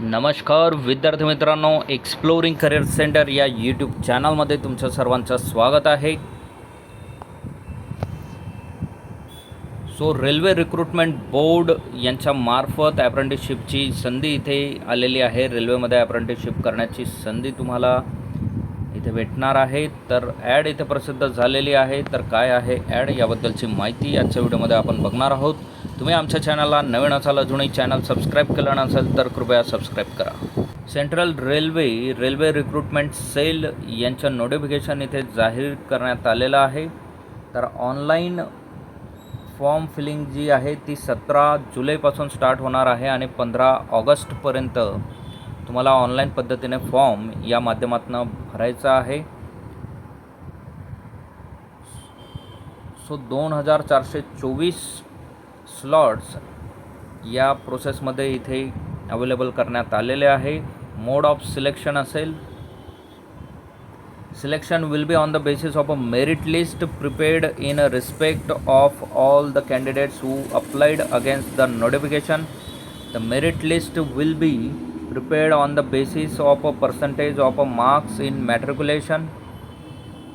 नमस्कार विद्यार्थी मित्रांनो एक्सप्लोरिंग करिअर सेंटर या यूट्यूब चॅनलमध्ये तुमचं सर्वांचं स्वागत आहे. सो रेल्वे रिक्रुटमेंट बोर्ड यांच्या मार्फत ॲप्रेंटिसशिपची संधी इथे आलेली आहे. रेल्वेमध्ये ॲप्रेंटिसशिप करण्याची संधी तुम्हाला इथे भेटणार आहे. तर ॲड इथे प्रसिद्ध झालेली आहे. तर काय आहे ॲड याबद्दलची माहिती आजच्या व्हिडिओमध्ये आपण बघणार आहोत. तुम्ही आमच्या चॅनलला नवीन असाल अजूनही चॅनल सबस्क्राईब केलं नसेल तर कृपया सबस्क्राईब करा. Central railway railway recruitment cell यांचं नोटिफिकेशन इथे जाहीर करण्यात आलेलं आहे. तर ऑनलाईन फॉर्म फिलिंग जी आहे ती सतरा जुलैपासून स्टार्ट होणार आहे आणि पंधरा ऑगस्टपर्यंत तुम्हाला ऑनलाईन पद्धतीने फॉर्म या माध्यमातून भरायचा आहे. सो दोन हजार चारशे चोवीस स्लॉट्स या प्रोसेसमध्ये इथे अवेलेबल करण्यात आलेले आहे. मोड ऑफ सिलेक्शन असेल. Selection will be on the basis of a merit list prepared in respect of all the candidates who applied against the notification. The merit list will be prepared on the basis of a percentage of a marks in matriculation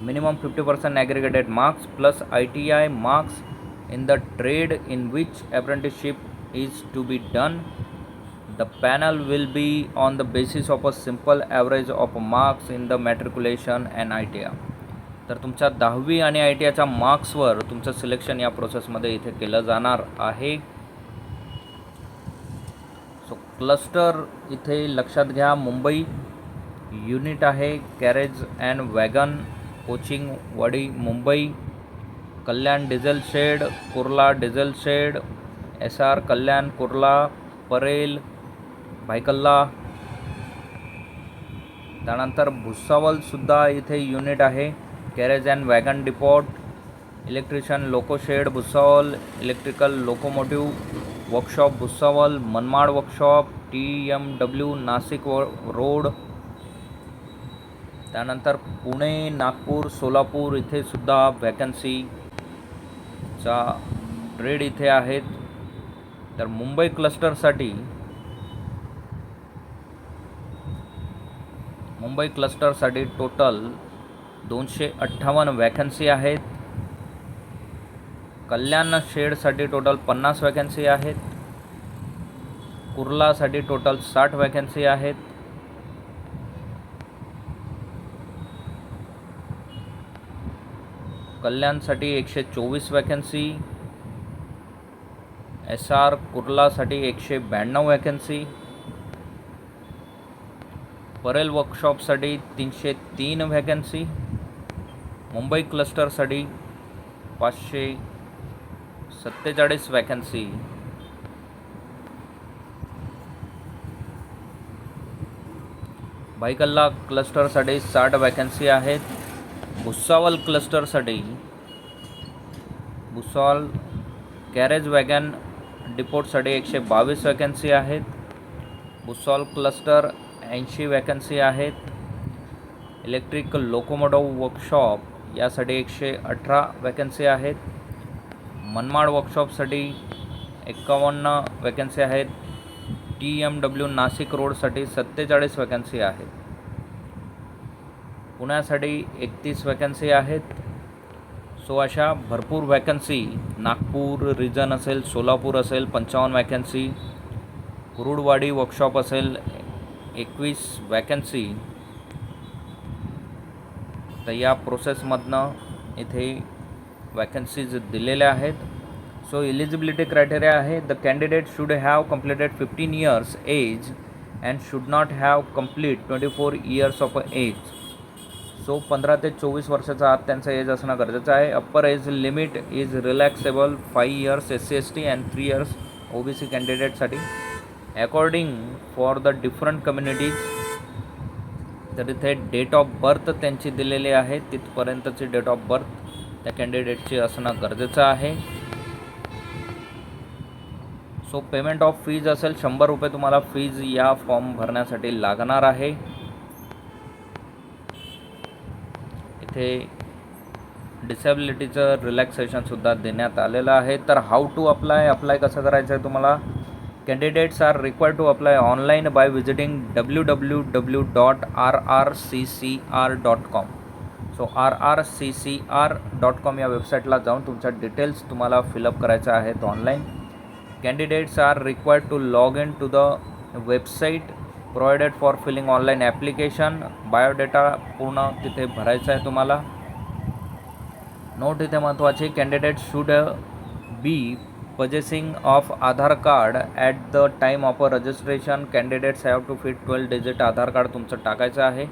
minimum 50% aggregated marks plus ITI marks in the trade in which apprenticeship is to be done the panel will be on the basis of a simple average of marks in the matriculation and ITR. तर तुमच्या दहावी आणि I T आयच्या मार्क्सवर तुमचं selection या प्रोसेसमध्ये इथे केलं जाणार आहे सो क्लस्टर इथे लक्षात घ्या मुंबई युनिट आहे carriage and wagon coaching Wadi Mumbai Kalyan diesel shed Kurla diesel shed S R Kalyan Kurla Parel Byculla त्यानंतर भुसावलसुद्धा इथे युनिट आहे. Carriage and wagon depot electrician loco shed Bhusawal electrical locomotive workshop Bhusawal Manmad workshop T M W Nashik व road त्यानंतर पुणे नागपूर सोलापूर इथे सुद्धा चा trade इथे आहेत. तर मुंबई क्लस्टरसाठी मुंबई क्लस्टरसाठी टोटल दोनशे अठ्ठावन्न वॅकन्सी आहेत. कल्याण शेडसाठी टोटल पन्नास वॅकन्सी आहेत. कुर्लासाठी टोटल साठ वॅकन्सी आहेत. कल्याणसाठी एकशे चोवीस वॅकन्सी एस आर कुर्लासाठी एकशे ब्याण्णव वॅकन्सी परेल वर्कशॉपसाठी तीनशे तीन व्हॅकन्सी मुंबई क्लस्टरसाठी पाचशे सत्तेचाळीस वॅकन्सी भाईकल्ला क्लस्टरसाठी साठ वॅकन्सी आहेत. भुसावल क्लस्टरसाठी भुसावल कॅरेज वॅगन डिपोटसाठी एकशे बावीस वॅकन्सी आहेत. भुसावल क्लस्टर ऐंशी वॅकन्सी आहेत. इलेक्ट्रिक लोकोमोटिव्ह वर्कशॉप यासाठी एकशे अठरा वॅकन्सी आहेत. मनमाड वर्कशॉपसाठी एक्कावन्न वॅकन्सी आहेत. टी एम डब्ल्यू नाशिक रोडसाठी सत्तेचाळीस वॅकन्सी आहेत. पुण्यासाठी एकतीस वॅकन्सी आहेत. सो अशा भरपूर वॅकन्सी नागपूर रिजन असेल सोलापूर असेल पंचावन्न वॅकन्सी कुरुडवाडी वर्कशॉप असेल एकवीस वॅकन्सी तर या प्रोसेसमधनं इथे वॅकन्सीज दिलेल्या आहेत. सो इलिजिबिलिटी क्रायटेरिया आहे the candidate should have completed fifteen years age and should not have complete twenty four years of age so पंधरा ते चोवीस वर्षाचा आत त्यांचा एज असणं गरजेचं आहे. Upper age limit is relaxable five years S C S T and three years O B C कॅन्डिडेटसाठी according for the different communities तर इथे डेट ऑफ बर्थ त्यांची दिलेली आहे. तिथपर्यंतची डेट ऑफ बर्थ त्या कॅन्डिडेटची असणं गरजेचं आहे. सो पेमेंट ऑफ फीज असेल शंभर रुपये तुम्हाला फीज या फॉर्म भरण्यासाठी लागणार आहे. इथे डिसेबिलिटीचं रिलॅक्सेशनसुद्धा देण्यात आलेलं आहे. तर हाऊ टू अप्लाय अप्लाय कसं करायचं आहे तुम्हाला? Candidates are required to apply online by visiting W W W dot R R C C R dot com so R R C C R dot com या वेबसाईटला जाऊन तुमच्या details तुम्हाला fill up करायच्या आहेत online candidates are required to log in to the website provided for filling online application biodata पूर्ण तिथे भरायचा आहे तुम्हाला. नोट इथे महत्त्वाची candidate should be possessing of Aadhaar card at the time of a registration candidates have to fit twelve digit Aadhaar card तुमचं टाकायचं आहे.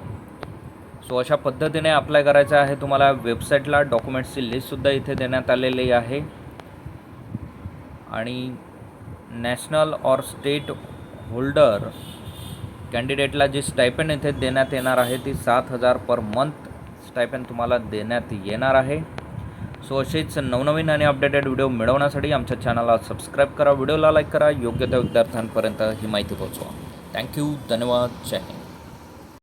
सो अशा पद्धतीने अप्लाय करायचं आहे तुम्हाला. वेबसाईटला डॉक्युमेंट्सची लिस्टसुद्धा इथे देण्यात आलेली आहे. आणि नॅशनल ऑर स्टेट होल्डर कॅन्डिडेटला जी स्टायपेंड इथे देण्यात येणार आहे ती सात हजार पर मंथ स्टायपेंड तुम्हाला देण्यात येणार आहे. सो असेच नवनवीन आणि अपडेटेड व्हिडिओ मिळवण्यासाठी आमच्या चॅनलला सबस्क्राईब करा व्हिडिओला लाईक करा योग्य त्या विद्यार्थ्यांपर्यंत ही माहिती पोहोचवा. थँक्यू धन्यवाद जय हिंद.